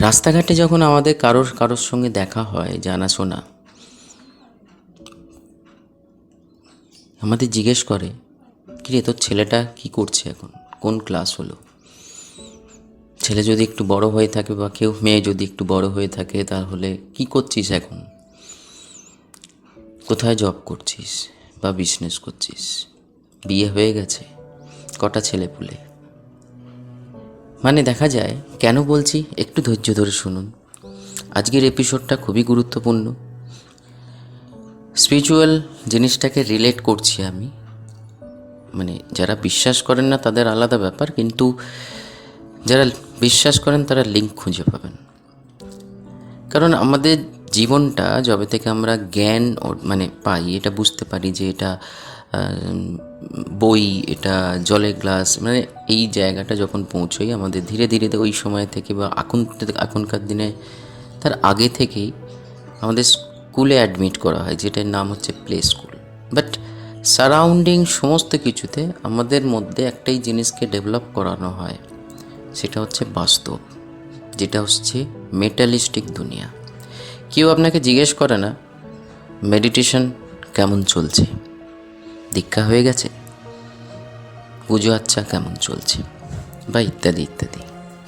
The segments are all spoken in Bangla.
রাস্তাঘাটে যখন আমাদের কারোর কারোর সঙ্গে দেখা হয় জানাশোনা আমাদের জিজ্ঞেস করে, কিরে, তোর ছেলেটা কি করছে এখন? কোন ক্লাস হলো? ছেলে যদি একটু বড় হয়ে থাকে বা কেউ মেয়ে যদি একটু বড় হয়ে থাকে, তাহলে কি করছিস এখন? কোথায় জব করছিস বা বিজনেস করছিস? বিয়ে হয়ে গেছে? কটা ছেলে পুলে? মানে দেখা যায়, কেন বলছি? একটু ধৈর্য ধরে শুনুন। আজকের এপিসোডটা খুবই গুরুত্বপূর্ণ। স্পিরিচুয়াল জিনিসটাকে রিলেট করছি আমি। মানে যারা বিশ্বাস করেন না, তাদের আলাদা ব্যাপার, কিন্তু যারা বিশ্বাস করেন, তারা লিঙ্ক খুঁজে পাবেন। কারণ আমাদের জীবনটা, যবে থেকে আমরা জ্ঞান মানে পাই, এটা বুঝতে পারি যে এটা বই, এটা জলের গ্লাস মানে এই জায়গাটা যখন পৌঁছোই আমাদের ধীরে ধীরে ওই সময় থেকে বা এখন, এখনকার দিনে তার আগে থেকেই আমাদের স্কুলে অ্যাডমিট করা হয়, যেটার নাম হচ্ছে প্লে স্কুল। বাট সারাউন্ডিং সমস্ত কিছুতে আমাদের মধ্যে একটাই জিনিসকে ডেভেলপ করানো হয়, সেটা হচ্ছে বাস্তব, যেটা হচ্ছে মেটালিস্টিক দুনিয়া। কেউ আপনাকে জিজ্ঞেস করে না, মেডিটেশন কেমন চলছে? দীক্ষা হয়ে গেছে। পুজো আচ্ছা কেমন চলছে? বা ইত্যাদি ইত্যাদি।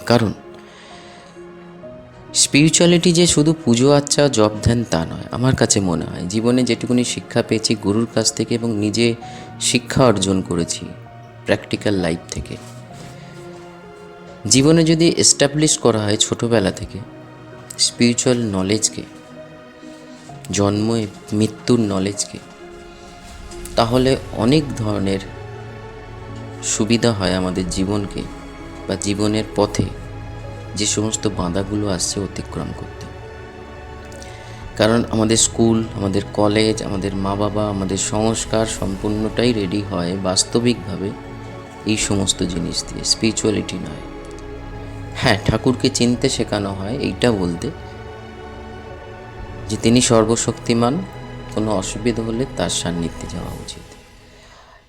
কারণ স্পিরিচুয়ালিটি যে শুধু পুজো আচ্ছা জব ধ্যান তা নয়। আমার কাছে মনে হয়, জীবনে যেটুকুনি শিক্ষা পেয়েছি, গুরুর কাছ থেকে এবং নিজে শিক্ষা অর্জন করেছি প্র্যাকটিক্যাল লাইফ থেকে। জীবনে যদি এস্টাবলিশ করা হয় ছোটোবেলা থেকে স্পিরিচুয়াল নলেজকে জন্ম মৃত্যুর নলেজকে তাহলে অনেক ধরনের সুবিধা হয় আমাদের জীবনকে বা জীবনের পথে যে সমস্ত বাধাগুলো আসছে অতিক্রম করতে। কারণ আমাদের স্কুল, আমাদের কলেজ, আমাদের মা বাবা আমাদের সংস্কার সম্পূর্ণটাই রেডি হয় বাস্তবিকভাবে এই সমস্ত জিনিস দিয়ে স্পিরিচুয়ালিটি নয়। হ্যাঁ ঠাকুরকে চিনতে শেখানো হয় এইটা বলতে যে তিনি সর্বশক্তিমান কোনো অসুবিধা হলে তার সান্নিধ্যে যাওয়া উচিত।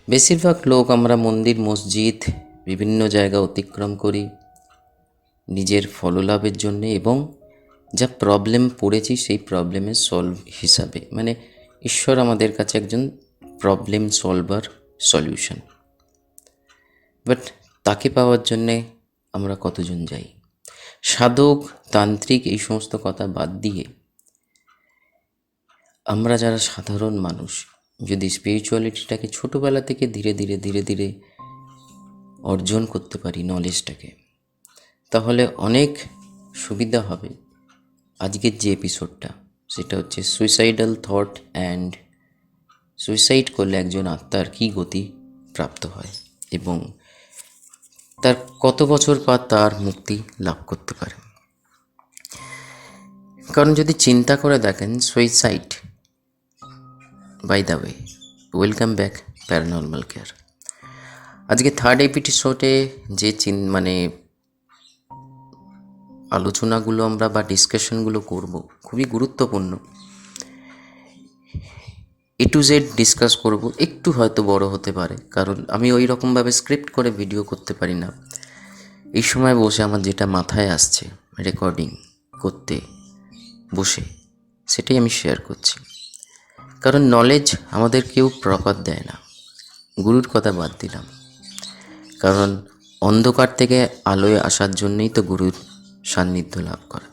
বেশিরভাগ লোক আমরা মন্দির, মসজিদ, বিভিন্ন জায়গা অতিক্রম করি নিজের ফললাভের জন্য এবং যা প্রবলেম পড়েছি সেই প্রবলেমের সলভ হিসাবে। মানে ঈশ্বর আমাদের কাছে একজন প্রবলেম সলভার সলিউশন বাট তাকে পাওয়ার জন্যে আমরা কতজন যাই? সাধক, তান্ত্রিক এই সমস্ত কথা বাদ দিয়ে আমরা যারা সাধারণ মানুষ, যদি স্পিরিচুয়ালিটিটাকে ছোটোবেলা থেকে ধীরে ধীরে ধীরে ধীরে অর্জন করতে পারি নলেজটাকে তাহলে অনেক সুবিধা হবে। আজকের যে এপিসোডটা সেটা হচ্ছে সুইসাইডাল থট অ্যান্ড সুইসাইড করলে একজন আত্মার কী গতি প্রাপ্ত হয় এবং তার কত বছর পর তার মুক্তি লাভ করতে পারে। কারণ যদি চিন্তা করে দেখেন suicide by the way welcome back paranormal care আজকে থার্ড এপিসোডে যে চিন মানে আলোচনাগুলো আমরা বা ডিসকাশনগুলো করব, খুবই গুরুত্বপূর্ণ। এ টু জেড ডিসকাস করব, একটু হয়তো বড় হতে পারে, কারণ আমি ওই রকমভাবে স্ক্রিপ্ট করে ভিডিও করতে পারি না। এই সময় বসে আমার যেটা মাথায় আসছে রেকর্ডিং করতে বসে, সেটাই আমি শেয়ার করছি। কারণ নলেজ আমাদের কেউ প্রপার দেয় না। গুরুর কথা বাদ দিলাম। কারণ অন্ধকার থেকে আলোয় আসার জন্যই তো গুরুর সান্নিধ্য লাভ করা।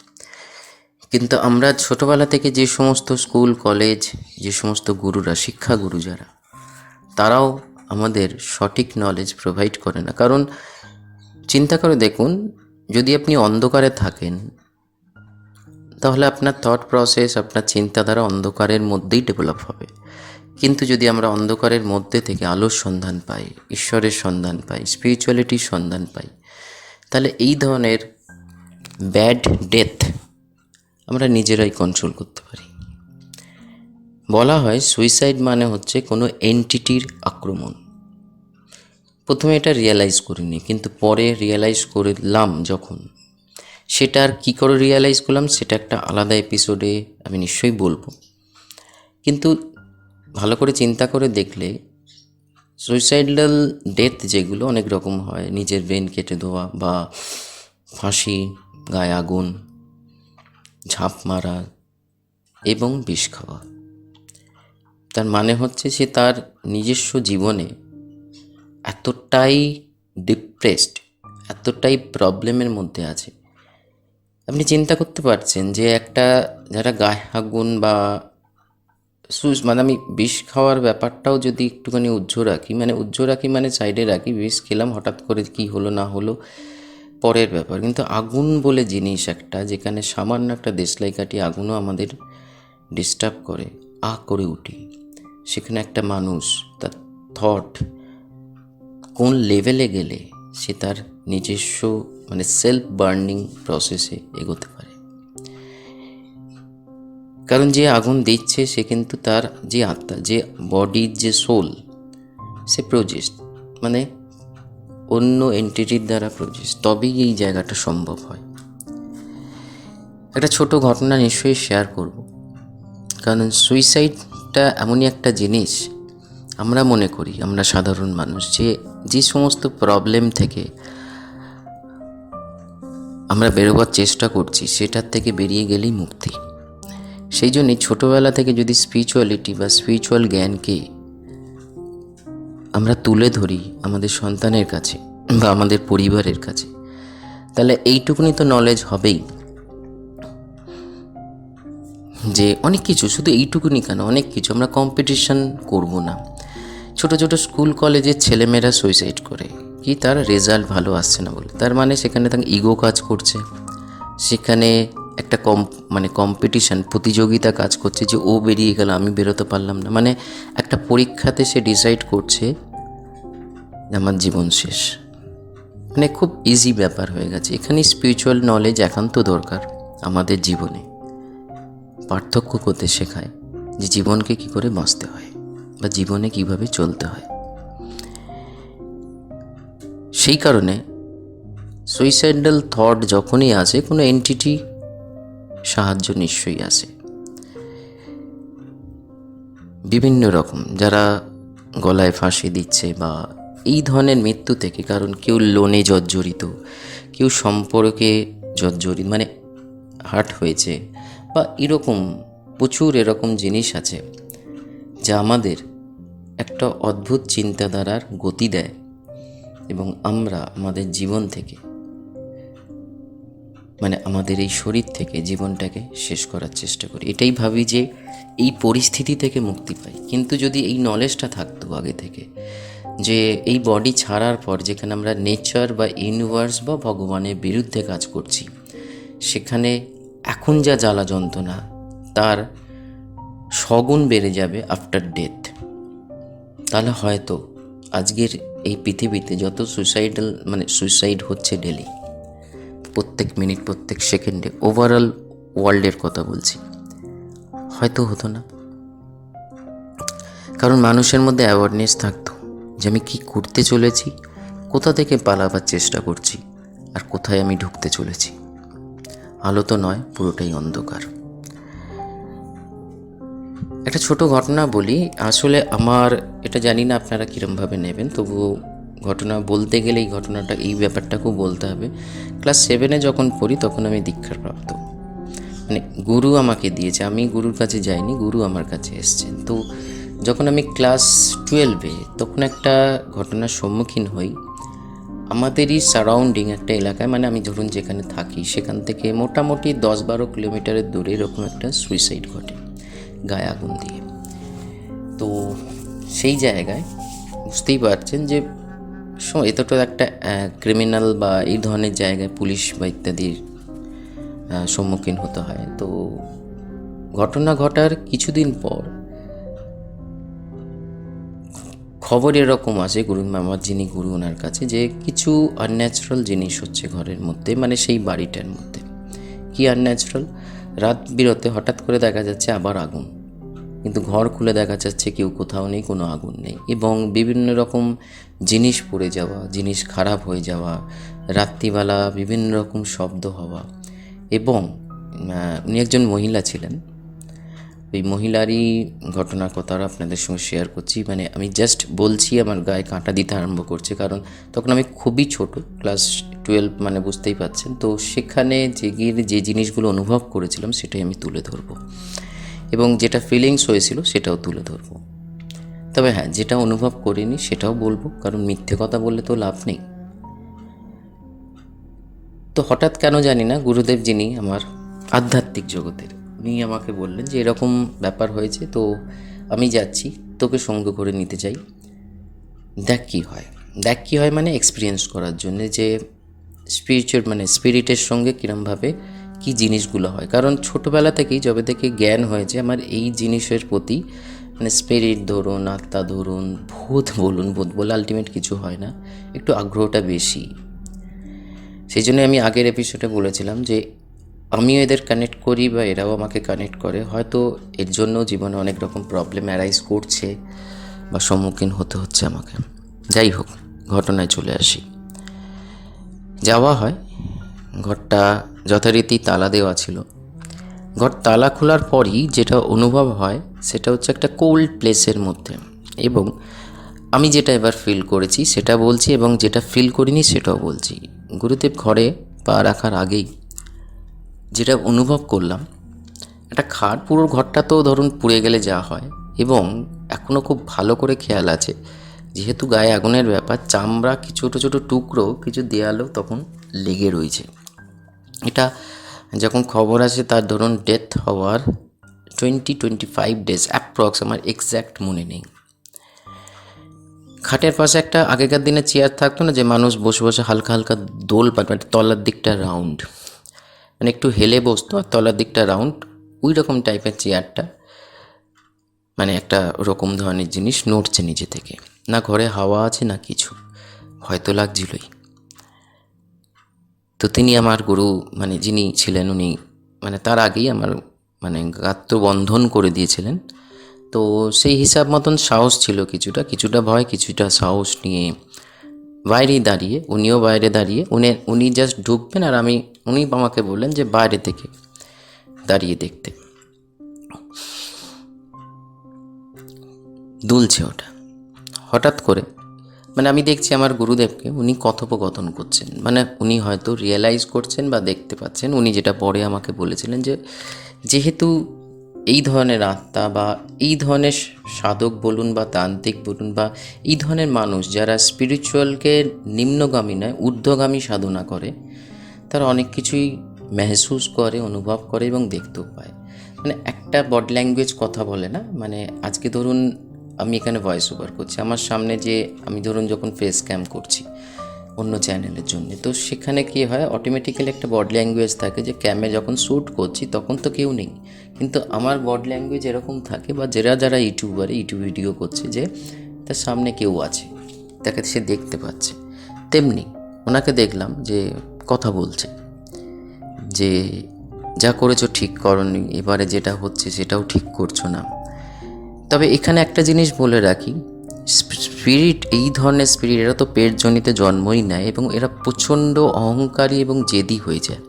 কিন্তু আমরা ছোটোবেলা থেকে যে সমস্ত স্কুল কলেজ যে সমস্ত গুরুরা শিক্ষাগুরু যারা, তারাও আমাদের সঠিক নলেজ প্রোভাইড করে না। কারণ চিন্তা করে দেখুন, যদি আপনি অন্ধকারে থাকেন তাহলে আপনার থট প্রসেস আপনার চিন্তাধারা অন্ধকারের মধ্যেই ডেভেলপ হবে। কিন্তু যদি আমরা অন্ধকারের মধ্যে থেকে আলোর সন্ধান পাই, ঈশ্বরের সন্ধান পাই স্পিরিচুয়ালিটির সন্ধান পাই, তাহলে এই ধরনের ব্যাড ডেথ আমরা নিজেরাই কন্ট্রোল করতে পারি। বলা হয় সুইসাইড মানে হচ্ছে কোনো এন্টিটির আক্রমণ। প্রথমে এটা রিয়েলাইজ করিনি, কিন্তু পরে রিয়েলাইজ করলাম যখন। সেটা আর কী করে রিয়েলাইজ করলাম, সেটা একটা আলাদা এপিসোডে আমি নিশ্চয়ই বলব। কিন্তু ভালো করে চিন্তা করে দেখলে সুইসাইডাল ডেথ যেগুলো অনেক রকম হয়, নিজের ব্রেন কেটে দেওয়া বা ফাঁসি, গায়ে আগুন, ঝাঁপ মারা এবং বিষ খাওয়া। তার মানে হচ্ছে সে তার নিজস্ব জীবনে এতটাই ডিপ্রেসড এতটাই প্রবলেমের মধ্যে আছে। আপনি চিন্তা করতে পারছেন যে একটা যারা গায়ে আগুন বা সুস মানে আমি বিষ খাওয়ার ব্যাপারটাও যদি একটুখানি উজ্জ্ব রাখি মানে উজ্জ্ব রাখি মানে সাইডে রাখি, বিষ খেলাম, হঠাৎ করে কি হলো না হলো, পরের ব্যাপার। কিন্তু আগুন বলে জিনিস একটা, যেখানে সামান্য একটা দেশলাই কাটি আগুনও আমাদের ডিস্টার্ব করে, আ করে উঠি। সেখানে একটা মানুষ তার থট কোন লেভেলে গেলে সে তার নিজস্ব মানে সেলফ বার্নিং প্রসেসে এগোতে পারে। কারণ যে আগুন দিচ্ছে, সে কিন্তু তার যে আত্মা, যে বডির যে সোল সে প্রজেস্ট মানে অন্য এন্টিটির দ্বারা প্রজেস্ট। তবেই এই জায়গাটা সম্ভব হয়। একটা ছোট ঘটনা নিশ্চয়ই শেয়ার করব। কারণ সুইসাইডটা এমনই একটা জিনিস আমরা মনে করি, আমরা সাধারণ মানুষ, যে যে সমস্ত প্রবলেম থেকে আমরা বেরোবার চেষ্টা করছি, সেটার থেকে বেরিয়ে গেলেই মুক্তি। সেই জন্যই ছোটোবেলা থেকে যদি স্পিরিচুয়ালিটি বা স্পিরিচুয়াল জ্ঞানকে আমরা তুলে ধরি আমাদের সন্তানের কাছে বা আমাদের পরিবারের কাছে, তাহলে এইটুকুনি তো নলেজ হবেই। যে অনেক কিছু, শুধু এইটুকুনি কেন? অনেক কিছু। আমরা কম্পিটিশান করব না। ছোট ছোট স্কুল কলেজের ছেলেমেয়েরা সুইসাইড করে। কি তার রেজাল্ট ভালো আসছে না বলে। তার মানে সেখানে তার ইগো কাজ করছে। সেখানে একটা কম মানে কম্পিটিশন প্রতিযোগিতা কাজ করছে যে ও বেরিয়ে গেল, আমি বেরোতে পারলাম না। মানে একটা পরীক্ষাতে সে ডিসাইড করছে, আমার জীবন শেষ। মানে খুব ইজি ব্যাপার হয়ে গেছে। এখানে স্পিরিচুয়াল নলেজ একান্ত দরকার আমাদের জীবনে। পার্থক্য করতে শেখায় যে জীবনকে কি করে বাঁচতে হয় বা জীবনে কীভাবে চলতে হয়। সেই কারণে সুইসাইডাল থট যখনই আসে, কোনো এন্টিটি সাহায্য নিশ্চয়ই আসে। বিভিন্ন রকম, যারা গলায় ফাঁসি দিচ্ছে বা এই ধরনের মৃত্যু থেকে কারণ কেউ লোনে জর্জরিত, কেউ সম্পর্কে জর্জরিত মানে হার্ট হয়েছে বা এরকম প্রচুর এরকম জিনিস আছে, যা আমাদের একটা অদ্ভুত চিন্তাধারার গতি দেয়। এবং আমরা আমাদের জীবন থেকে মানে আমাদের এই শরীর থেকে জীবনটাকে শেষ করার চেষ্টা করি। এটাই ভাবি যে এই পরিস্থিতি থেকে মুক্তি পাই। কিন্তু যদি এই নলেজটা থাকতো আগে থেকে, যে এই বডি ছাড়ার পর যেখানে আমরা নেচার বা ইউনিভার্স বা ভগবানের বিরুদ্ধে কাজ করছি, সেখানে এখন যা জ্বালা যন্ত্রণা, তার সগুণ বেড়ে যাবে আফটার ডেথ তাহলে হয়তো আজকের এই পৃথিবীতে যত সুইসাইডাল মানে সুইসাইড হচ্ছে ডেলি প্রত্যেক মিনিট প্রত্যেক সেকেন্ডে ওভারঅল ওয়ার্ল্ডের কথা বলছি, হয়তো হতো না। কারণ মানুষের মধ্যে অ্যাওয়ারনেস থাকতো যে আমি কী করতে চলেছি, কোথা থেকে পালাবার চেষ্টা করছি, আর কোথায় আমি ঢুকতে চলেছি। আলো তো নয়, পুরোটাই অন্ধকার। একটা ছোট ঘটনা বলি। আসলে আমার, এটা জানি না আপনারা কীরমভাবে নেবেন, তবুও ঘটনা বলতে গেলে এই ঘটনাটা, এই ব্যাপারটাকেও বলতে হবে। ক্লাস সেভেনে যখন পড়ি, তখন আমি দীক্ষার প্রাপ্ত। মানে গুরু আমাকে দিয়েছে, আমি গুরুর কাছে যাইনি, গুরু আমার কাছে এসছেন। তো যখন আমি ক্লাস টুয়েলভে তখন একটা ঘটনার সম্মুখীন হই। আমাদেরই সারাউন্ডিং একটা এলাকায় মানে আমি ধরুন যেখানে থাকি, সেখান থেকে মোটামুটি দশ বারো কিলোমিটারের দূরে এরকম একটা সুইসাইড ঘটে। গায়ে আগুন দিয়ে। তো সেই জায়গায় বুঝতেই পারছেন যে স- এতটা একটা ক্রিমিনাল বা এই ধরনের জায়গায় পুলিশ বা ইত্যাদির সম্মুখীন হতে হয়। তো ঘটনা ঘটার কিছুদিন পর খবর এরকম আসে গুরু মামার, যিনি গুরু ওনার কাছে, যে কিছু আনন্যাচারাল জিনিস হচ্ছে ঘরের মধ্যে মানে সেই বাড়িটার মধ্যে। কি আনন্যাচারাল রাত বিরতে হঠাৎ করে দেখা যাচ্ছে আবার আগুন। কিন্তু ঘর খুলে দেখা যাচ্ছে কেউ কোথাও নেই, কোনো আগুন নেই। এবং বিভিন্ন রকম জিনিস পড়ে যাওয়া, জিনিস খারাপ হয়ে যাওয়া, রাত্রিবেলা বিভিন্ন রকম শব্দ হওয়া। এবং উনি একজন মহিলা ছিলেন। ওই মহিলারই ঘটনার কথা আপনাদের সঙ্গে শেয়ার করছি। মানে আমি জাস্ট বলছি, আমার গায়ে কাঁটা দিতে আরম্ভ করছে। কারণ তখন আমি খুবই ছোট ক্লাস টুয়েলভ মানে বুঝতেই পাচ্ছেন তো সেখানে যে গিয়ে যে জিনিসগুলো অনুভব করেছিলাম, সেটাই আমি তুলে ধরবো। এবং যেটা ফিলিংস হয়েছিল, সেটাও তুলে ধরবো। তবে হ্যাঁ যেটা অনুভব করিনি, সেটাও বলব। কারণ মিথ্যে কথা বললে তো লাভ নেই। তো হঠাৎ কেন জানি না, গুরুদেব যিনি আমার আধ্যাত্মিক জগতের উনি আমাকে বললেন যে এরকম ব্যাপার হয়েছে, তো আমি যাচ্ছি, তোকে সঙ্গে করে নিতে চাই। দেখ কী হয়। দেখ কী হয় মানে এক্সপিরিয়েন্স করার জন্য যে স্পিরিচুয়াল মানে স্পিরিটের সঙ্গে কীরমভাবে কী জিনিসগুলো হয়। কারণ ছোটোবেলা থেকেই যবে থেকে জ্ঞান হয়েছে, আমার এই জিনিসের প্রতি মানে স্পিরিট ধরুন, আত্মা ধরুন, ভূত বলুন, ভূত বলে আলটিমেট কিছু হয় না। একটু আগ্রহটা বেশি। সেই জন্য আমি আগের এপিসোডে বলেছিলাম যে আমিও এদের কানেক্ট করি বা এরাও আমাকে কানেক্ট করে। হয়তো এর জন্য জীবনে অনেক রকম প্রবলেম অ্যারাইজ করছে বা সম্মুখীন হতে হচ্ছে আমাকে। যাই হোক, ঘটনায় চলে আসি। যাওয়া হয়। ঘরটা যথারীতি তালা দেওয়া ছিল। ঘর তালা খোলার পরই যেটা অনুভব হয় সেটা হচ্ছে একটা কোল্ড প্লেসের মধ্যে। এবং আমি যেটা এবার ফিল করেছি সেটা বলছি এবং যেটা ফিল করিনি সেটাও বলছি। গুরুদেব ঘরে পা রাখার আগেই যেটা অনুভব করলাম, একটা খাট পুরো ঘরটা তো ধরুন পুড়ে গেলে যা হয় এবং এখনও খুব ভালো করে খেয়াল আছে। যেহেতু গায়ে আগুনের ব্যাপার, চামড়া কিছু ছোটো ছোটো টুকরো, কিছু দেয়ালেও তখন লেগে রয়েছে। এটা যখন খবর আসে তার ধরুন ডেথ হওয়ার twenty twenty five days approx আমার এক্স্যাক্ট মনে নেই। খাটের পাশে একটা আগেকার দিনে চেয়ার থাকতো না যে মানুষ বসে বসে হালকা হালকা দোল পাবে তলার দিকটা রাউন্ড মানে একটু হেলে বসতো আর তলার দিকটা রাউন্ড ওই রকম টাইপের চেয়ারটা মানে একটা ওরকম ধরনের জিনিস নড়ছে নিজে থেকে। না ঘরে হাওয়া আছে, না কিছু। হয়তো লাগছিলই। তো তিনি আমার গুরু মানে যিনি ছিলেন উনি মানে তার আগেই আমার মানে গাত্র বন্ধন করে দিয়েছিলেন। তো সেই হিসাব মতন সাহস ছিল কিছুটা কিছুটা ভয়, কিছুটা সাহস নিয়ে বাইরেই দাঁড়িয়ে, উনিও বাইরে দাঁড়িয়ে, উনি উনি জাস্ট ঢুকবেন আর আমি, উনি আমাকে বললেন যে বাইরে থেকে দাঁড়িয়ে দেখতে। দুলছে ওটা। হঠাৎ করে মানে আমি দেখছি আমার গুরুদেবকে, উনি কথোপকথন করছেন। মানে উনি হয়তো রিয়েলাইজ করছেন বা দেখতে পাচ্ছেন, উনি যেটা পরে আমাকে বলেছিলেন যে, যেহেতু এই ধরনের আত্মা বা এই ধরনের সাধক বলুন বা তান্ত্রিক বলুন বা এই ধরনের মানুষ যারা স্পিরিচুয়ালকে নিম্নগামী নয়, ঊর্ধ্বগামী সাধনা করে, তারা অনেক কিছুই মেহসুস করে, অনুভব করে এবং দেখতেও পায়। মানে একটা বডি ল্যাঙ্গুয়েজ কথা বলে না মানে আজকে ধরুন আমি এখানে ভয়েস ওভার করছি, আমার সামনে যে আমি ধরুন যখন ফেস ক্যাম করছি অন্য চ্যানেলের জন্য, তো সেখানে কী হয় অটোমেটিক্যালি একটা বডি ল্যাঙ্গুয়েজ থাকে যে ক্যামে যখন শ্যুট করছি তখন তো কেউ নেই। কিন্তু আমার বডি ল্যাঙ্গুয়েজ এরকম থাকে বা যারা যারা ইউটিউবারে, ইউটিউব ভিডিও করছে যে তার সামনে কেউ আছে, তাকে সে দেখতে পাচ্ছে। তেমনি ওনাকে দেখলাম যে কথা বলছে, যে যা করেছ ঠিক করনি, এবারে যেটা হচ্ছে সেটাও ঠিক করছ না। তবে এখানে একটা জিনিস বলে রাখি স্পিরিট, এই ধরনের স্পিরিট এরা তো পেটজনিতে জন্মই নেয় এবং এরা প্রচণ্ড অহংকারী এবং জেদি হয়ে যায়।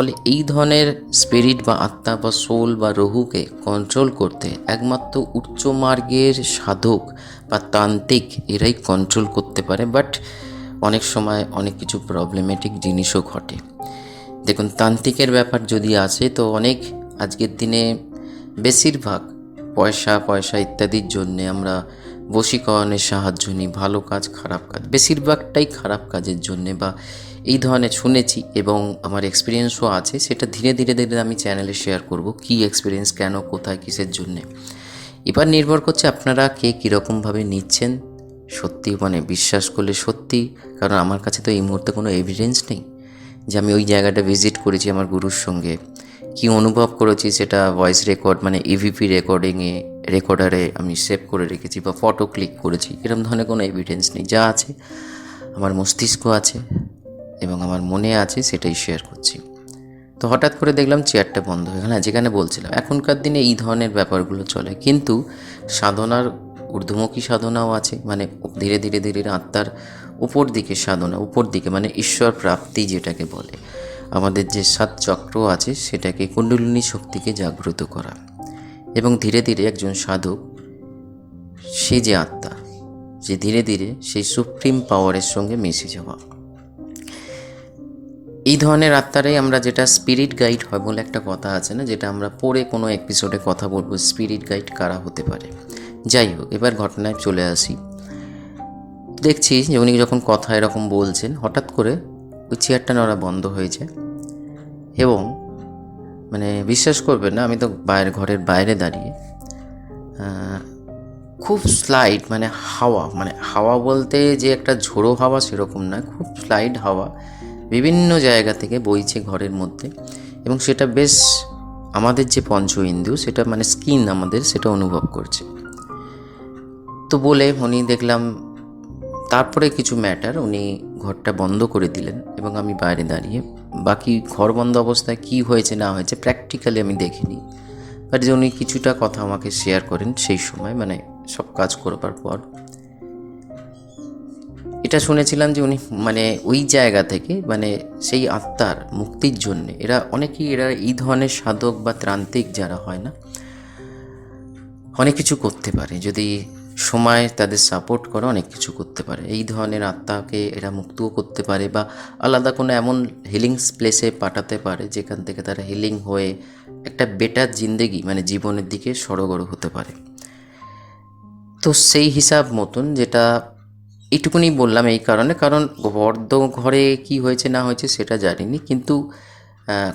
ফলে এই ধরনের স্পিরিট বা আত্মা বা সোল বা রহুকে কন্ট্রোল করতে একমাত্র উচ্চ মার্গের সাধক বা তান্ত্রিক এরাই কন্ট্রোল করতে পারে বাট অনেক সময় অনেক কিছু প্রবলেমেটিক জিনিসও ঘটে। দেখুন, তান্ত্রিকের ব্যাপার যদি আসে তো অনেক আজকের দিনে বেশিরভাগ পয়সা পয়সা ইত্যাদির জন্যে আমরা বশীকরণের সাহায্য নিই, ভালো কাজ, খারাপ কাজ। বেশিরভাগটাই খারাপ কাজের জন্যে বা এই ধরনের শুনেছি এবং আমার এক্সপিরিয়েন্সও আছে। সেটা ধীরে ধীরে ধীরে আমি চ্যানেলে শেয়ার করব। কি এক্সপিরিয়েন্স কেন, কোথায়, কিসের জন্যে? এবার নির্ভর করছে আপনারা কে কীরকমভাবে নিচ্ছেন। সত্যি মানে বিশ্বাস করলে সত্যি, কারণ আমার কাছে তো এই মুহূর্তে কোনো এভিডেন্স নেই যে আমি ওই জায়গাটা ভিজিট করেছি আমার গুরুর সঙ্গে। কি অনুভব করেছি সেটা ভয়েস রেকর্ড মানে ইভিপি রেকর্ডিংয়ে রেকর্ডারে আমি সেভ করে রেখেছি বা ফটো ক্লিক করেছি। এরকম ধরনের কোনো এভিডেন্স নেই। যা আছে, আমার মস্তিষ্ক আছে। এবং আমার মনে আছে সেটাই শেয়ার করছি। তো হঠাৎ করে দেখলাম চেয়ারটা বন্ধ হয়ে গেল। হ্যাঁ যেখানে বলছিলাম, এখনকার দিনে এই ধরনের ব্যাপারগুলো চলে। কিন্তু সাধনার ঊর্ধ্বমুখী সাধনাও আছে মানে ধীরে ধীরে ধীরে আত্মার উপর দিকে সাধনা, উপর দিকে মানে ঈশ্বর প্রাপ্তি যেটাকে বলে। আমাদের যে সাত চক্র আছে, সেটাকে কুণ্ডলিনী শক্তিকে জাগ্রত করা। এবং ধীরে ধীরে একজন সাধক, সে যে আত্মা, যে ধীরে ধীরে সেই সুপ্রিম পাওয়ারের সঙ্গে মিশে যাওয়া। এই ধরনের আত্মারাই আমরা যেটা স্পিরিট গাইড হয় বলে একটা কথা আছে না, যেটা আমরা পরে কোনো এপিসোডে কথা বলব স্পিরিট গাইড কারা হতে পারে। যাই হোক, এবার ঘটনায় চলে আসি। দেখছি যে উনি যখন কথা এরকম বলছেন, হঠাৎ করে ওই চেয়ারটা নড়া বন্ধ হয়ে যায়। এবং মানে বিশ্বাস করবেন না, আমি তো বাইরে, ঘরের বাইরে দাঁড়িয়ে খুব স্লাইড মানে হাওয়া মানে হাওয়া বলতে যে একটা ঝোড়ো হাওয়া সেরকম না, খুব স্লাইড হাওয়া। বিভিন্ন জায়গা থেকে বইছে ঘরের মধ্যে। এবং সেটা বেশ আমাদের যে পঞ্চ ইন্দু সেটা মানে স্কিন আমাদের সেটা অনুভব করছে। তো বলে উনি দেখলাম, তারপরে কিছু ম্যাটার উনি ঘরটা বন্ধ করে দিলেন এবং আমি বাইরে দাঁড়িয়ে, বাকি ঘর বন্ধ অবস্থায় কি হয়েছে না হয়েছে প্র্যাকটিক্যালি আমি দেখিনি। বাট যে উনি কিছুটা কথা আমাকে শেয়ার করেন সেই সময় মানে সব কাজ করবার পর এটা শুনেছিলাম যে উনি মানে ওই জায়গা থেকে মানে সেই আত্মার মুক্তির জন্যে, এরা অনেকেই, এরা এই ধরনের সাধক বা ত্রান্তিক যারা হয় না, অনেক কিছু করতে পারে। যদি সময় তাদের সাপোর্ট করে, অনেক কিছু করতে পারে। এই ধরনের আত্মাকে এরা মুক্তও করতে পারে বা আলাদা কোনো এমন হিলিংস প্লেসে পাঠাতে পারে, যেখান থেকে তারা হিলিং হয়ে একটা বেটার জিন্দেগি মানে জীবনের দিকে সড়গড় হতে পারে। তো সেই হিসাব মতন যেটা এইটুকুনি বললাম এই কারণে, কারণ বর্দ ঘরে কি হয়েছে না হয়েছে সেটা জানিনি, কিন্তু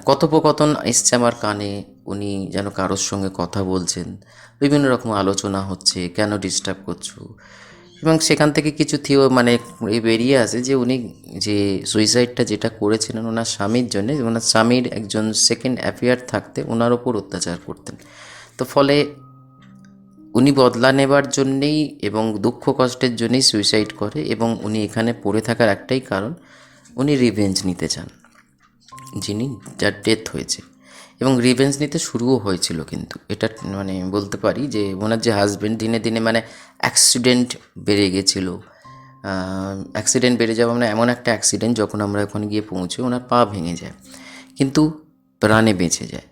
কথোপকথন এসছে আমার কানে, উনি যেন কারোর সঙ্গে কথা বলছেন, বিভিন্ন রকম আলোচনা হচ্ছে, কেন ডিস্টার্ব করছ? এবং সেখান থেকে কিছু থিও মানে বেরিয়ে আসে যে উনি যে সুইসাইডটা যেটা করেছিলেন ওনার স্বামীর জন্য, ওনার স্বামীর একজন সেকেন্ড অ্যাফেয়ার থাকতে ওনার ওপর অত্যাচার করতেন। তো ফলে উনি বদলা নেবার জন্যেই এবং দুঃখ কষ্টের জন্যই সুইসাইড করে এবং উনি এখানে পড়ে থাকার একটাই কারণ, উনি রিভেঞ্জ নিতে চান। যিনি, যার ডেথ হয়েছে। এবং রিভেঞ্জ নিতে শুরুও হয়েছিল কিন্তু। এটা মানে বলতে পারি যে, ওনার যে হাজবেন্ড দিনে দিনে মানে অ্যাক্সিডেন্ট বেড়ে গেছিল। অ্যাক্সিডেন্ট বেড়ে যাওয়া মানে এমন একটা অ্যাক্সিডেন্ট যখন আমরা ওখানে গিয়ে পৌঁছে ওনার পা ভেঙে যায়। কিন্তু প্রাণে বেঁচে যায়।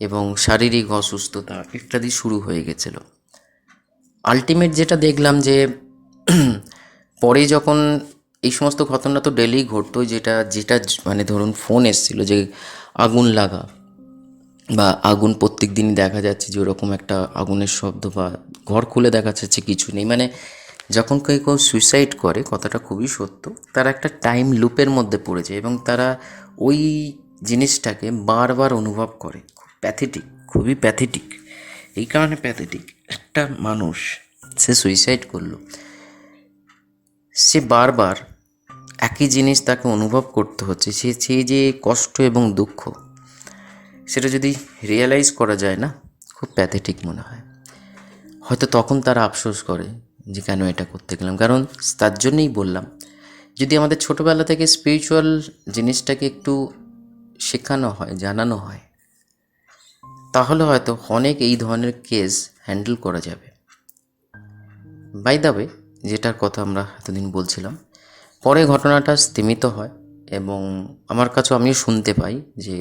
এবং শারীরিক অসুস্থতা ইত্যাদি শুরু হয়ে গেছিল। আলটিমেট যেটা দেখলাম যে, পরে যখন এই সমস্ত ঘটনা তো ডেলি ঘটতো যেটা যেটা মানে ধরুন ফোন এসছিল যে আগুন লাগা বা আগুন প্রত্যেক দিনই দেখা যাচ্ছে যে ওরকম একটা আগুনের শব্দ বা ঘর খুলে দেখা যাচ্ছে কিছু নেই। মানে যখন কেউ কেউ সুইসাইড করে, কথাটা খুবই সত্য, তারা একটা টাইম লুপের মধ্যে পড়ে যায় এবং তারা ওই জিনিসটাকে বারবার অনুভব করে। প্যাথেটিক খুবই প্যাথেটিক এই কারণে প্যাথেটিক একটা মানুষ, সে সুইসাইড করল। সে বারবার একই জিনিস তাকে অনুভব করতে হচ্ছে। সে সেই যে কষ্ট এবং দুঃখ, সেটা যদি রিয়েলাইজ করা যায় না, খুব প্যাথেটিক মনে হয়। হয়তো তখন তারা আফসোস করে যে কেন এটা করতে গেলাম। কারণ তার জন্যই বললাম, যদি আমাদের ছোটোবেলা থেকে স্পিরিচুয়াল জিনিসটাকে একটু শেখানো হয়, জানানো হয় তাহলে হয়তো অনেক এই ধরনের কেস হ্যান্ডেল করা যাবে। বাই দ্য ওয়ে যেটার কথা আমরা এতদিন বলছিলাম, পরে ঘটনাটা স্তীমিত হয় এবং আমার কাছেও আমিও শুনতে পাই যে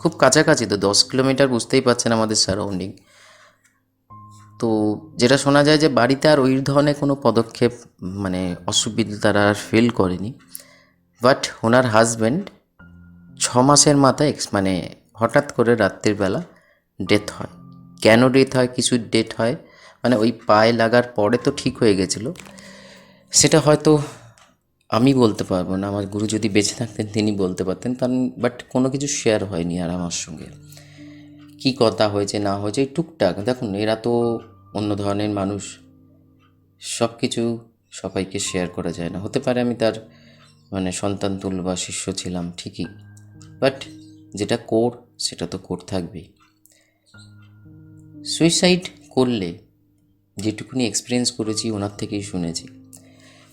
খুব কাছাকাছি, তো দশ কিলোমিটার বুঝতেই পারছেন আমাদের সারাউন্ডিং তো যেটা শোনা যায় যে বাড়িতে আর ওই ধরনের কোনো পদক্ষেপ মানে অসুবিধা তারা আর ফিল করেনি। বাট ওনার হাজব্যান্ড ছ মাসের মাথায় মানে হঠাৎ করে রাত্রির বেলা ডেথ হয়। কেন ডেথ হয়? কিছু ডেথ হয়? মানে ওই পায়ে লাগার পরে তো ঠিক হয়ে গেছিল। সেটা হয়তো আমি বলতে পারব না। আমার গুরু যদি বেঁচে থাকতেন, তিনি বলতে পারতেন। কারণ বাট কোনো কিছু শেয়ার হয়নি আর আমার সঙ্গে। কি কথা হয়েছে, না হয়েছে টুকটাক। দেখুন, এরা তো অন্য ধরনের মানুষ। সব কিছু সবাইকে শেয়ার করা যায় না। হতে পারে আমি তার মানে সন্তান তুল বা শিষ্য ছিলাম, ঠিকই। বাট যেটা কোর সেটা তো কোর থাকবেই। সুইসাইড করলে যেটুকুনি এক্সপিরিয়েন্স করেছি ওনার থেকেই শুনেছি।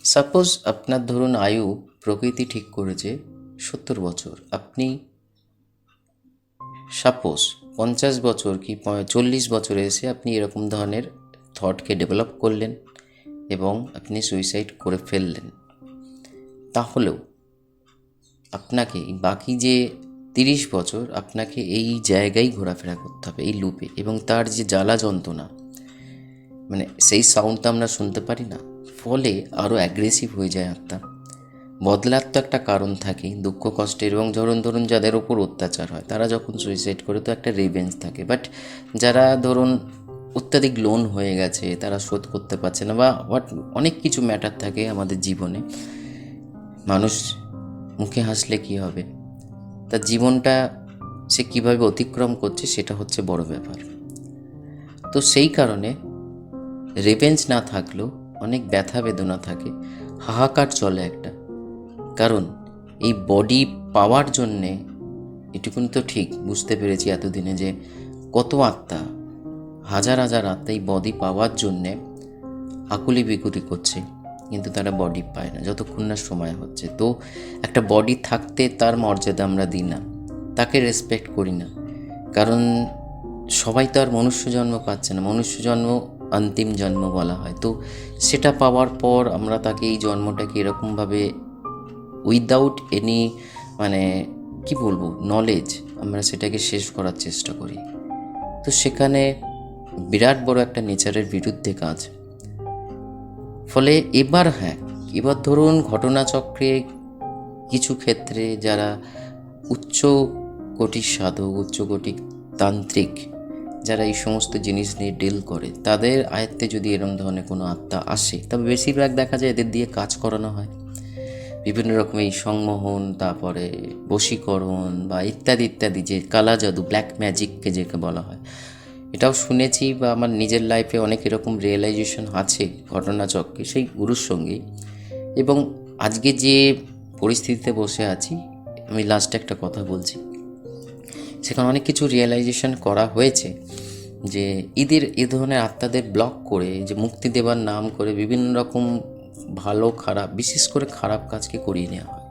সাপোজ আপনার ধরুন আয়ু প্রকৃতি ঠিক করেছে সত্তর বছর, আপনি সাপোজ পঞ্চাশ বছর কি চল্লিশ বছরে এসে আপনি এরকম ধরনের থটকে ডেভেলপ করলেন এবং আপনি সুইসাইড করে ফেললেন। তাহলেও আপনাকে বাকি যে তিরিশ বছর আপনাকে এই জায়গায় ঘোরাফেরা করতে হবে, এই লুপে এবং তার যে জ্বালা যন্ত্রণা মানে সেই সাউন্ডটা আমরা শুনতে পারি না। ফলে আরও অ্যাগ্রেসিভ হয়ে যায় আত্মা। বদলার তো একটা কারণ থাকেই দুঃখ কষ্টের এবং ধরুন ধরুন যাদের ওপর অত্যাচার হয়, তারা যখন সুইসাইড করে তো একটা রিভেঞ্জ থাকে। বাট যারা ধরুন অত্যাধিক লোন হয়ে গেছে, তারা শোধ করতে পারছে না বা অনেক কিছু ম্যাটার থাকে আমাদের জীবনে। মানুষ মুখে হাসলে কি হবে? তার জীবনটা সে কীভাবে অতিক্রম করছে সেটা হচ্ছে বড় ব্যাপার। তো সেই কারণে রেভেঞ্জ না থাকলেও অনেক ব্যথা বেদনা থাকে, হাহাকার চলে একটা। কারণ এই বডি পাওয়ার জন্যে এটুকুন তো ঠিক, বুঝতে পেরেছি এতদিনে যে কত আত্মা, হাজার হাজার আত্মা এই বডি পাওয়ার জন্যে আকুলি বিকুলি করছে। কিন্তু তারা বডি পায় না, যতক্ষণ না সময় হচ্ছে। তো একটা বডি থাকতে তার মর্যাদা আমরা দিই না, তাকে রেসপেক্ট করি না। কারণ সবাই তো আর মনুষ্য জন্ম পাচ্ছে না, মনুষ্য জন্ম অন্তিম জন্ম বলা হয়। তো সেটা পাওয়ার পর আমরা তাকে এই জন্মটাকে এরকমভাবে উইদাউট এনি মানে কি বলব নলেজ আমরা সেটাকে শেষ করার চেষ্টা করি। তো সেখানে বিরাট বড় একটা নেচারের বিরুদ্ধে কাজ। ফলে এবার হ্যাঁ এবার ধরুন ঘটনাচক্রে কিছু ক্ষেত্রে যারা উচ্চ কোটির উচ্চ কোটির তান্ত্রিক যারা এই সমস্ত জিনিস নিয়ে ডিল করে, তাদের আয়ত্তে যদি এরম ধরনের কোনো আত্মা আসে, তবে বেশিরভাগ দেখা যায় এদের দিয়ে কাজ করানো হয়। বিভিন্ন রকম এই সংমোহন, তারপরে বশীকরণ বা ইত্যাদি ইত্যাদি যে কালা জাদু ব্ল্যাক ম্যাজিককে যেকে বলা হয় এটাও শুনেছি বা আমার নিজের লাইফে অনেক এরকম রিয়েলাইজেশন আছে ঘটনাচক্রে সেই গুরুর সঙ্গেই এবং আজকে যে পরিস্থিতিতে বসে আছি, আমি লাস্টে একটা কথা বলছি। সেখানে অনেক কিছু রিয়েলাইজেশন করা হয়েছে যে ঈদের এ ধরনের আত্মাদের ব্লক করে, যে মুক্তি দেবার নাম করে বিভিন্ন রকম ভালো, খারাপ, বিশেষ করে খারাপ কাজকে করিয়ে নেওয়া হয়।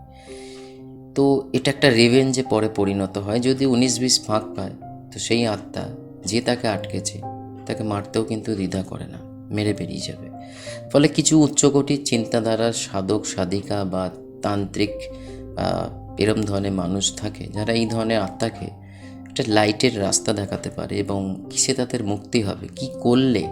তো এটা একটা রেভেঞ্জে পরে পরিণত হয়। যদি উনিশ বিশ ফাঁক পায়, তো সেই আত্মা যে তাকে আটকেছে, তাকে মারতেও কিন্তু দ্বিধা করে না, মেরে বেরিয়ে যাবে। ফলে কিছু উচ্চকোটির চিন্তাধারার সাধক, সাধিকা বা তান্ত্রিক এরম ধরনের মানুষ থাকে যারা এই ধরনের আত্মাকে একটা লাইটের রাস্তা দেখাতে পারে এবং কিসে তাদের মুক্তি হবে, কি করলে?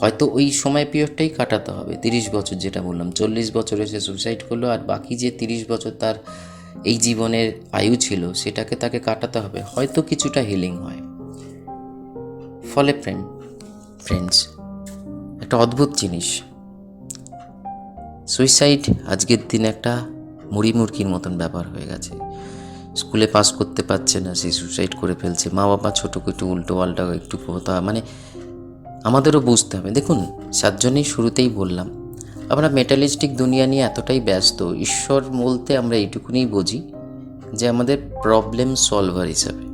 হয়তো ওই সময় পিরিয়ডটাই কাটাতে হবে, তিরিশ বছর যেটা বললাম, চল্লিশ বছরে সে সুসাইড করল আর বাকি যে তিরিশ বছর তার এই জীবনের আয়ু ছিল, সেটাকে তাকে কাটাতে হবে। হয়তো কিছুটা হিলিং হয়। ফলে প্রেম ফ্রেন্ডস একটা অদ্ভুত জিনিস। সুইসাইড আজকের দিন একটা মুড়ি মুরগির মতন ব্যাপার হয়ে গেছে। স্কুলে পাস করতে পারছে না, সে সুইসাইড করে ফেলছে। মা বাবা ছোটো একটু উল্টো পাল্টা একটু কথা মানে আমাদেরও বুঝতে হবে। দেখুন, সাতজনেই শুরুতেই বললাম, আমরা মেটালিস্টিক দুনিয়া নিয়ে এতটাই ব্যস্ত, ঈশ্বর বলতে আমরা এইটুকুনি বুঝি যে আমাদের প্রবলেম সলভার হিসাবে।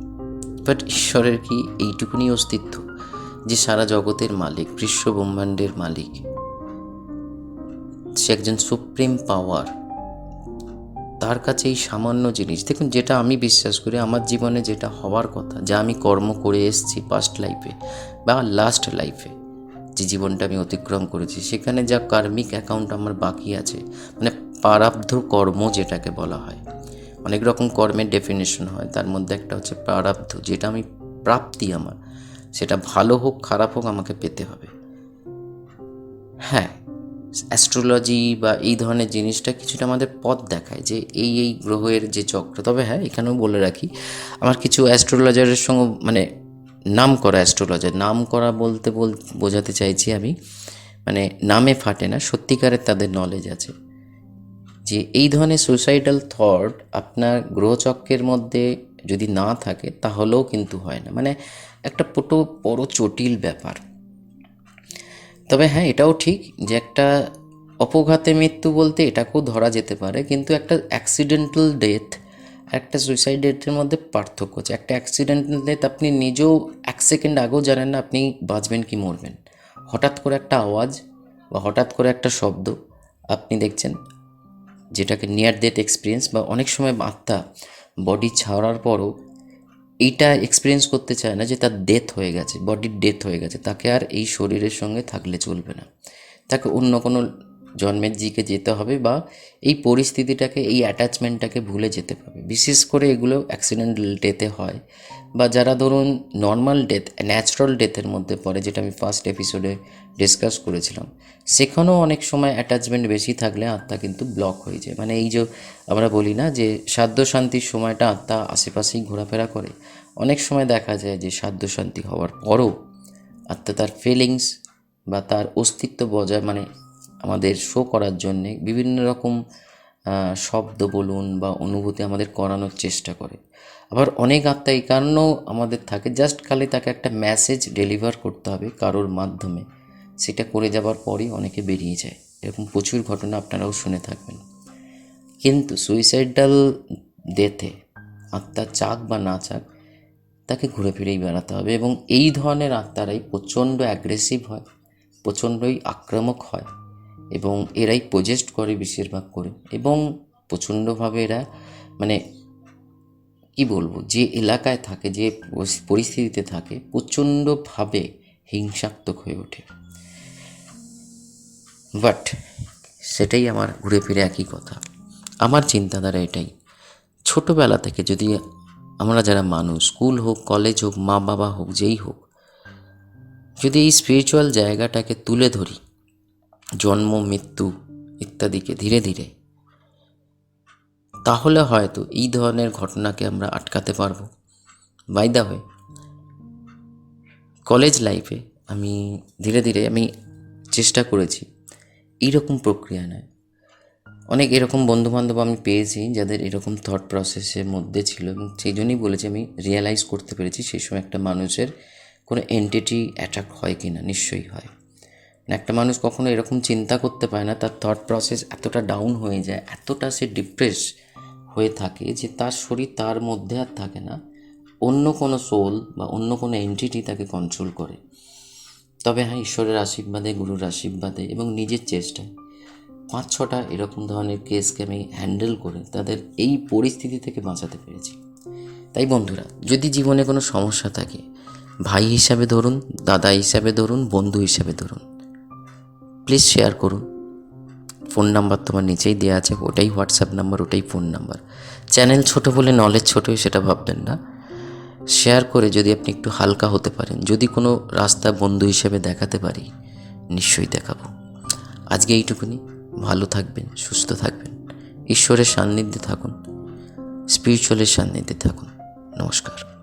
বাট ঈশ্বরের কি এইটুকুনি অস্তিত্ব? যে সারা জগতের মালিক, বিশ্ব ব্রহ্মাণ্ডের মালিক। সে একজন সুপ্রিম পাওয়ার তার কাছে এই সামান্য জিনিস। দেখুন, যেটা আমি বিশ্বাস করি, আমার জীবনে যেটা হওয়ার কথা, যা আমি কর্ম করে এসেছি পাস্ট লাইফে বা লাস্ট লাইফে যে জীবনটা আমি অতিক্রম করেছি, সেখানে যা কার্মিক অ্যাকাউন্ট আমার বাকি আছে মানে প্রারব্ধ কর্ম যেটাকে বলা হয়। অনেক রকম কর্মের ডেফিনেশন হয়। তার মধ্যে একটা হচ্ছে প্রারব্ধ, যেটা আমি প্রাপ্তি আমার। সেটা ভালো হোক, খারাপ হোক আমাকে পেতে হবে। হ্যাঁ অ্যাস্ট্রোলজি বা এই ধরনের জিনিসটা কিছুটা আমাদের পথ দেখায় যে এই এই গ্রহের যে চক্র। তবে হ্যাঁ এখানেও বলে রাখি, আমার কিছু অ্যাস্ট্রোলজারের সঙ্গে মানে নাম করা অ্যাস্ট্রোলজার নাম করা বলতে বল, বোঝাতে চাইছি আমি মানে নামে ফাটে না, সত্যিকারের তাদের নলেজ আছে। যে এই ধরনের সুইসাইডাল থট আপনার গ্রহচক্রের মধ্যে যদি না থাকে, তাহলেও কিন্তু হয় না। মানে একটা পুটো বড়, জটিল ব্যাপার। তবে হ্যাঁ এটাও ঠিক যে একটা অপঘাতে মৃত্যু বলতে এটাকেও ধরা যেতে পারে, কিন্তু একটা অ্যাক্সিডেন্টাল ডেথ একটা সুইসাইড ডেথের মধ্যে পার্থক্য আছে একটা অ্যাক্সিডেন্টাল ডেথ আপনি নিজেও এক সেকেন্ড আগেও জানেন না আপনি বাঁচবেন কি মরবেন। হঠাৎ করে একটা আওয়াজ বা হঠাৎ করে একটা শব্দ, আপনি দেখছেন যেটাকে নিয়ার ডেথ এক্সপিরিয়েন্স বা অনেক সময় আত্মা বডি ছাড়ার পরও এইটা এক্সপিরিয়েন্স করতে চায় না যে তার ডেথ হয়ে গেছে বডির ডেথ হয়ে গেছে, তাকে আর এই শরীরের সঙ্গে থাকলে চলবে না। তাকে অন্য কোনো জন্মের দিকে যেতে হবে বা এই পরিস্থিতিটাকে, এই অ্যাটাচমেন্টটাকে ভুলে যেতে হবে। বিশেষ করে এগুলো অ্যাক্সিডেন্টাল ডেথে হয় বা যারা ধরুন নর্মাল ডেথ ন্যাচারাল ডেথের মধ্যে পড়ে, যেটা আমি ফার্স্ট এপিসোডে ডিসকাস করেছিলাম, সেখানেও অনেক সময় অ্যাটাচমেন্ট বেশি থাকলে আত্মা কিন্তু ব্লক হয়ে যায়। মানে এই যে আমরা বলি না যে সাধ্য শান্তির সময়টা আত্মা আশেপাশেই ঘোরাফেরা করে, অনেক সময় দেখা যায় যে সাধ্য শান্তি হওয়ার পরও আত্মা তার ফিলিংস বা তার অস্তিত্ব বজায় মানে আমাদের শো করার জন্যে বিভিন্ন রকম শব্দ বলুন বা অনুভূতি আমাদের করানোর চেষ্টা করে। আবার অনেক আত্মা এই কারণেও আমাদের থাকে জাস্ট খালি তাকে একটা মেসেজ ডেলিভার করতে হবে কারোর মাধ্যমে। সেটা করে যাবার পরই অনেকে বেরিয়ে যায়। এরকম প্রচুর ঘটনা আপনারাও শুনে থাকবেন। কিন্তু সুইসাইডাল ডেথে আত্মা চাক বা না চাক, তাকে ঘুরে ফিরেই বেড়াতে হবে। এবং এই ধরনের আত্মারাই প্রচণ্ড অ্যাগ্রেসিভ হয়, প্রচণ্ডই আক্রামক হয়। এবং এরাই প্রজেস্ট করে বেশিরভাগ করে। এবং প্রচণ্ডভাবে এরা মানে কি বলব, যে এলাকায় থাকে, যে পরিস্থিতিতে থাকে, প্রচণ্ডভাবে হিংসাত্মক হয়ে ওঠে। বাট সেটাই আমার ঘুরে ফিরে একই কথা। আমার চিন্তাধারা এটাই। ছোটোবেলা থেকে যদি আমরা যারা মানুষ, স্কুল হোক, কলেজ হোক মা বাবা হোক, যেই হোক, যদি এই স্পিরিচুয়াল জায়গাটাকে তুলে ধরি জন্ম, মৃত্যু ইত্যাদিকে ধীরে ধীরে। তাহলে হয়তো এই ধরনের ঘটনাকে আমরা আটকাতে পারব। বাই দা হয়ে কলেজ লাইফে আমি ধীরে ধীরে আমি চেষ্টা করেছি এইরকম প্রক্রিয়া নয়। অনেক এরকম বন্ধুবান্ধব আমি পেয়েছি যাদের এরকম থট প্রসেসের মধ্যে ছিল এবং সেই জন্যই বলেছি আমি রিয়েলাইজ করতে পেরেছি সেই সময় একটা মানুষের কোনো এন্টিটি অ্যাটাক হয় কি না নিশ্চয়ই হয়। একটা মানুষ কখনো এরকম চিন্তা করতে পারে না, তার থট প্রসেস এতটা ডাউন হয়ে যায়, এতটা সে ডিপ্রেস হয়ে থাকে যে তার শরীর তার মধ্যে আর থাকে না, অন্য কোনো সোল বা অন্য কোনো এন্টিটি তাকে কন্ট্রোল করে। তবে হ্যাঁ ঈশ্বরের আশীর্বাদে, গুরুর আশীর্বাদে এবং নিজের চেষ্টায় পাঁচ ছটা এরকম ধরনের কেসকে আমি হ্যান্ডেল করে তাদের এই পরিস্থিতি থেকে বাঁচাতে পেরেছি। তাই বন্ধুরা, যদি জীবনে কোনো সমস্যা থাকে, ভাই হিসাবে ধরুন, দাদা হিসাবে ধরুন, বন্ধু হিসাবে ধরুন প্লিজ শেয়ার করুন। ফোন নাম্বার তোমার নিচেই দেওয়া আছে, ওটাই হোয়াটসঅ্যাপ নাম্বার, ওটাই ফোন নাম্বার। চ্যানেল ছোট বলে নলেজ ছোটোই সেটা ভাববেন না। শেয়ার করে যদি আপনি একটু হালকা হতে পারেন, যদি কোনো রাস্তা বন্ধু হিসেবে দেখাতে পারি, নিশ্চয়ই দেখাবো। আজকে এইটুকুনি। ভালো থাকবেন, সুস্থ থাকবেন। ঈশ্বরের সান্নিধ্যে থাকুন স্পিরিচুয়ালের সান্নিধ্যে থাকুন। নমস্কার।